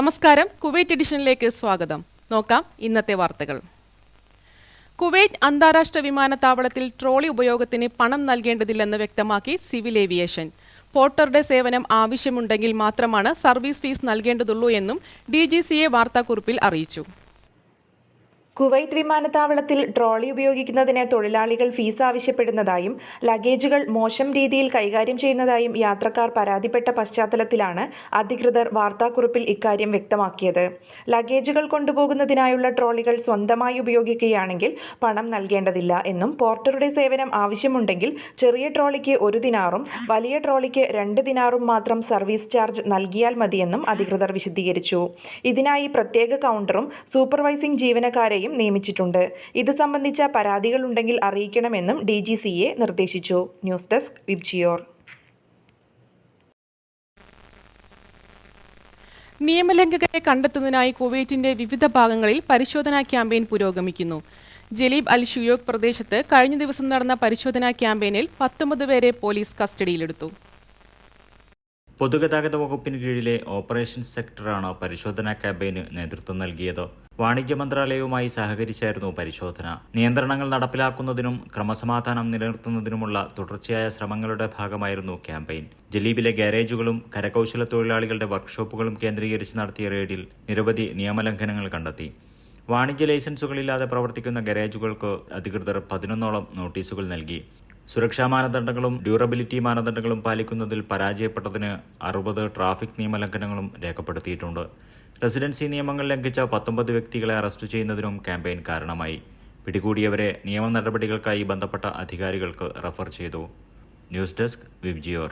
നമസ്കാരം. കുവൈറ്റ് എഡിഷനിലേക്ക് സ്വാഗതം. നോക്കാം ഇന്നത്തെ വാർത്തകൾ. കുവൈറ്റ് അന്താരാഷ്ട്ര വിമാനത്താവളത്തിൽ ട്രോളി ഉപയോഗത്തിന് പണം നൽകേണ്ടതില്ലെന്ന് വ്യക്തമാക്കി സിവിൽ ഏവിയേഷൻ. പോർട്ടറുടെ സേവനം ആവശ്യമുണ്ടെങ്കിൽ മാത്രമാണ് സർവീസ് ഫീസ് നൽകേണ്ടതുള്ളൂ എന്നും ഡി ജി സി എ വാർത്താക്കുറിപ്പിൽ അറിയിച്ചു. കുവൈത്ത് വിമാനത്താവളത്തിൽ ട്രോളി ഉപയോഗിക്കുന്നതിന് തൊഴിലാളികൾ ഫീസ് ആവശ്യപ്പെടുന്നതായും ലഗേജുകൾ മോശം രീതിയിൽ കൈകാര്യം ചെയ്യുന്നതായും യാത്രക്കാർ പരാതിപ്പെട്ട പശ്ചാത്തലത്തിലാണ് അധികൃതർ വാർത്താക്കുറിപ്പിൽ ഇക്കാര്യം വ്യക്തമാക്കിയത്. ലഗേജുകൾ കൊണ്ടുപോകുന്നതിനായുള്ള ട്രോളികൾ സ്വന്തമായി ഉപയോഗിക്കുകയാണെങ്കിൽ പണം നൽകേണ്ടതില്ല എന്നും പോർട്ടറുടെ സേവനം ആവശ്യമുണ്ടെങ്കിൽ ചെറിയ ട്രോളിക്ക് ഒരു ദിനാറും വലിയ ട്രോളിക്ക് രണ്ട് ദിനാറും മാത്രം സർവീസ് ചാർജ് നൽകിയാൽ മതിയെന്നും അധികൃതർ വിശദീകരിച്ചു. ഇതിനായി പ്രത്യേക കൗണ്ടറും സൂപ്പർവൈസിംഗ് ജീവനക്കാരെയും നിയമിച്ചിട്ടുണ്ട്. ഇത് സംബന്ധിച്ച പരാതികളുണ്ടെങ്കിൽ അറിയിക്കണമെന്നും ഡി ജി സിയെ നിർദ്ദേശിച്ചു. News desk VIBGYOR. നിയമലംഘകരെ കണ്ടെത്തുന്നതിനായി കുവൈറ്റിന്റെ വിവിധ ഭാഗങ്ങളിൽ പരിശോധനാ ക്യാമ്പയിൻ പുരോഗമിക്കുന്നു. ജലീബ് അൽ ഷുയോഗ് പ്രദേശത്ത് കഴിഞ്ഞ ദിവസം നടന്ന പരിശോധനാ ക്യാമ്പയിനിൽ പത്തൊമ്പത് പേരെ പോലീസ് കസ്റ്റഡിയിലെടുത്തു. പൊതുഗതാഗത വകുപ്പിന് കീഴിലെ ഓപ്പറേഷൻ സെക്ടറാണ് പരിശോധനാ ക്യാമ്പയിന് നേതൃത്വം നൽകിയത്. വാണിജ്യ മന്ത്രാലയവുമായി സഹകരിച്ചായിരുന്നു പരിശോധന. നിയന്ത്രണങ്ങൾ നടപ്പിലാക്കുന്നതിനും ക്രമസമാധാനം നിലനിർത്തുന്നതിനുമുള്ള തുടർച്ചയായ ശ്രമങ്ങളുടെ ഭാഗമായിരുന്നു ക്യാമ്പയിൻ. ജലീബിലെ ഗാരേജുകളും കരകൗശല തൊഴിലാളികളുടെ വർക്ക്ഷോപ്പുകളും കേന്ദ്രീകരിച്ച് നടത്തിയ റെയ്ഡിൽ നിരവധി നിയമലംഘനങ്ങൾ കണ്ടെത്തി. വാണിജ്യ ലൈസൻസുകളില്ലാതെ പ്രവർത്തിക്കുന്ന ഗാരേജുകൾക്ക് അധികൃതർ പതിനൊന്നോളം നോട്ടീസുകൾ നൽകി. സുരക്ഷാ മാനദണ്ഡങ്ങളും ഡ്യൂറബിലിറ്റി മാനദണ്ഡങ്ങളും പാലിക്കുന്നതിൽ പരാജയപ്പെട്ടതിന് അറുപത് ട്രാഫിക് നിയമലംഘനങ്ങളും രേഖപ്പെടുത്തിയിട്ടുണ്ട്. റെസിഡൻസി നിയമങ്ങൾ ലംഘിച്ച പത്തൊമ്പത് വ്യക്തികളെ അറസ്റ്റ് ചെയ്യുന്നതിനും ക്യാമ്പയിൻ കാരണമായി. പിടികൂടിയവരെ നിയമ നടപടികൾക്കായി ബന്ധപ്പെട്ട അധികാരികൾക്ക് റഫർ ചെയ്തു. News desk VIBGYOR.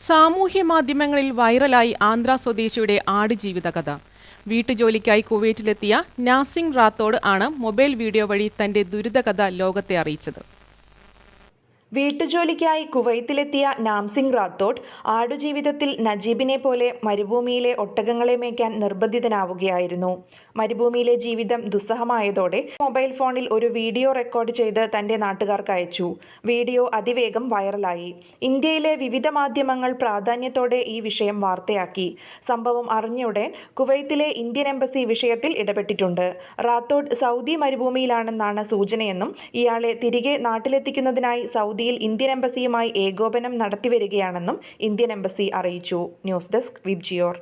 സാമൂഹ്യ മാധ്യമങ്ങളിൽ വൈറലായി ആന്ധ്ര സ്വദേശിയുടെ ആടുജീവിത കഥ. വീട്ടുജോലിക്കായി കുവൈറ്റിലെത്തിയ നാസിംഗ് റാത്തോഡ് ആണ് മൊബൈൽ വീഡിയോ വഴി തന്റെ ദുരിതകഥ ലോകത്തെ അറിയിച്ചത്. വീട്ടുജോലിക്കായി കുവൈത്തിലെത്തിയ നാംസിംഗ് റാത്തോട്ട് ആടുജീവിതത്തിൽ നജീബിനെ പോലെ മരുഭൂമിയിലെ ഒട്ടകങ്ങളെ മേയ്ക്കാൻ നിർബന്ധിതനാവുകയായിരുന്നു. മരുഭൂമിയിലെ ജീവിതം ദുസ്സഹമായതോടെ മൊബൈൽ ഫോണിൽ ഒരു വീഡിയോ റെക്കോർഡ് ചെയ്ത് തന്റെ നാട്ടുകാർക്ക് അയച്ചു. വീഡിയോ അതിവേഗം വൈറലായി. ഇന്ത്യയിലെ വിവിധ മാധ്യമങ്ങൾ പ്രാധാന്യത്തോടെ ഈ വിഷയം വാർത്തയാക്കി. സംഭവം അറിഞ്ഞുടൻ കുവൈത്തിലെ ഇന്ത്യൻ എംബസി വിഷയത്തിൽ ഇടപെട്ടിട്ടുണ്ട്. റാത്തോഡ് സൗദി മരുഭൂമിയിലാണെന്നാണ് സൂചനയെന്നും ഇയാളെ തിരികെ നാട്ടിലെത്തിക്കുന്നതിനായി സൗദിയിൽ ഇന്ത്യൻ എംബസിയുമായി ഏകോപനം നടത്തിവരികയാണെന്നും ഇന്ത്യൻ എംബസി അറിയിച്ചു. ന്യൂസ് ഡെസ്ക് വിബ്ജിയോർ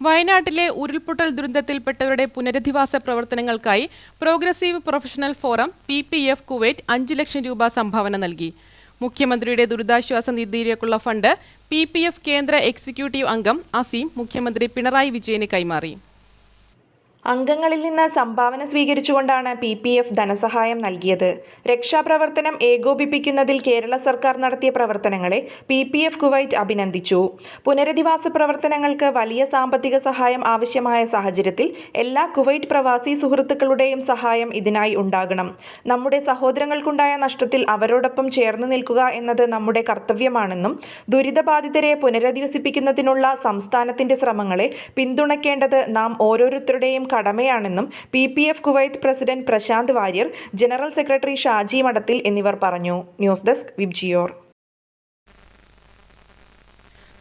വയനാട്ടിലെ ഉരുൾപൊട്ടൽ ദുരന്തത്തിൽപ്പെട്ടവരുടെ പുനരധിവാസ പ്രവർത്തനങ്ങൾക്കായി progressive professional forum P P F Kuwait അഞ്ച് ലക്ഷം രൂപ സംഭാവന നൽകി. മുഖ്യമന്ത്രിയുടെ ദുരിതാശ്വാസ നിധിയിലേക്കുള്ള ഫണ്ട് പി പി എഫ് കേന്ദ്ര എക്സിക്യൂട്ടീവ് അംഗം അസീം മുഖ്യമന്ത്രി പിണറായി വിജയന് കൈമാറി. അംഗങ്ങളിൽ നിന്ന് സംഭാവന സ്വീകരിച്ചുകൊണ്ടാണ് പി പി എഫ് ധനസഹായം നൽകിയത്. രക്ഷാപ്രവർത്തനം ഏകോപിപ്പിക്കുന്നതിൽ കേരള സർക്കാർ നടത്തിയ പ്രവർത്തനങ്ങളെ പി പി എഫ് കുവൈറ്റ് അഭിനന്ദിച്ചു. പുനരധിവാസ പ്രവർത്തനങ്ങൾക്ക് വലിയ സാമ്പത്തിക സഹായം ആവശ്യമായ സാഹചര്യത്തിൽ എല്ലാ കുവൈറ്റ് പ്രവാസി സുഹൃത്തുക്കളുടെയും സഹായം ഇതിനായി ഉണ്ടാകണം. നമ്മുടെ സഹോദരങ്ങൾക്കുണ്ടായ നഷ്ടത്തിൽ അവരോടൊപ്പം ചേർന്ന് നിൽക്കുക എന്നത് നമ്മുടെ കർത്തവ്യമാണെന്നും ദുരിതബാധിതരെ പുനരധിവസിപ്പിക്കുന്നതിനുള്ള സംസ്ഥാനത്തിന്റെ ശ്രമങ്ങളെ പിന്തുണയ്ക്കേണ്ടത് നാം ഓരോരുത്തരുടെയും കടമയാണെന്നും P P F Kuwait president Prashant Warrier general secretary Shaji Madathil എന്നിവർ പറഞ്ഞു. News desk VIBGYOR.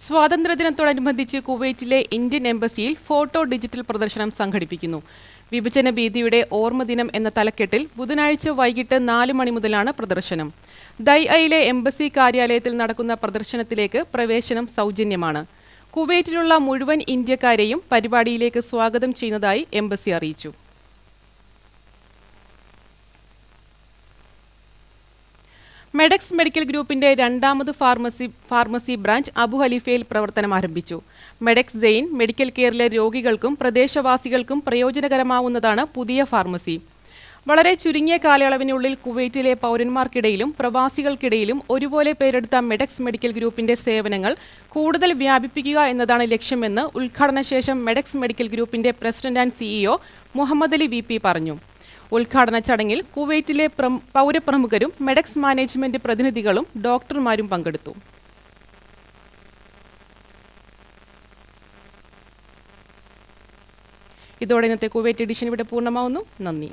സ്വാതന്ത്ര്യദിനത്തോടനുബന്ധിച്ച് കുവൈറ്റിലെ ഇന്ത്യൻ എംബസിയിൽ ഫോട്ടോ ഡിജിറ്റൽ പ്രദർശനം സംഘടിപ്പിക്കുന്നു. വിഭജന ഭീതിയുടെ ഓർമ്മദിനം എന്ന തലക്കെട്ടിൽ ബുധനാഴ്ച വൈകിട്ട് നാല് മണി മുതലാണ് പ്രദർശനം. ദൈഅയിലെ എംബസി കാര്യാലയത്തിൽ നടക്കുന്ന പ്രദർശനത്തിലേക്ക് പ്രവേശനം സൗജന്യമാണ്. കുവൈറ്റിലുള്ള മുഴുവൻ ഇന്ത്യക്കാരെയും പരിപാടിയിലേക്ക് സ്വാഗതം ചെയ്യുന്നതായി എംബസി അറിയിച്ചു. മെഡക്സ് മെഡിക്കൽ ഗ്രൂപ്പിന്റെ രണ്ടാമത് ഫാർമസി ഫാർമസി ബ്രാഞ്ച് അബു ഹലീഫയിൽ പ്രവർത്തനം ആരംഭിച്ചു. മെഡക്സ് ജെയിൻ മെഡിക്കൽ കെയറിലെ രോഗികൾക്കും പ്രദേശവാസികൾക്കും പ്രയോജനകരമാവുന്നതാണ് പുതിയ ഫാർമസി. വളരെ ചുരുങ്ങിയ കാലയളവിനുള്ളിൽ കുവൈറ്റിലെ പൗരന്മാർക്കിടയിലും പ്രവാസികൾക്കിടയിലും ഒരുപോലെ പേരെടുത്ത മെഡക്സ് മെഡിക്കൽ ഗ്രൂപ്പിന്റെ സേവനങ്ങൾ കൂടുതൽ വ്യാപിപ്പിക്കുക എന്നതാണ് ലക്ഷ്യമെന്ന് ഉദ്ഘാടന ശേഷം മെഡക്സ് മെഡിക്കൽ ഗ്രൂപ്പിന്റെ president and CEO Muhammad Ali V പറഞ്ഞു. ഉദ്ഘാടന ചടങ്ങിൽ കുവൈറ്റിലെ പ്രം- പൗരപ്രമുഖരും മെഡക്സ് മാനേജ്മെന്റ് പ്രതിനിധികളും ഡോക്ടർമാരും പങ്കെടുത്തു. ഇതോടെ ഇന്നത്തെ കുവൈറ്റ് എഡിഷൻ ഇവിടെ പൂർണമാവുന്നു. നന്ദി.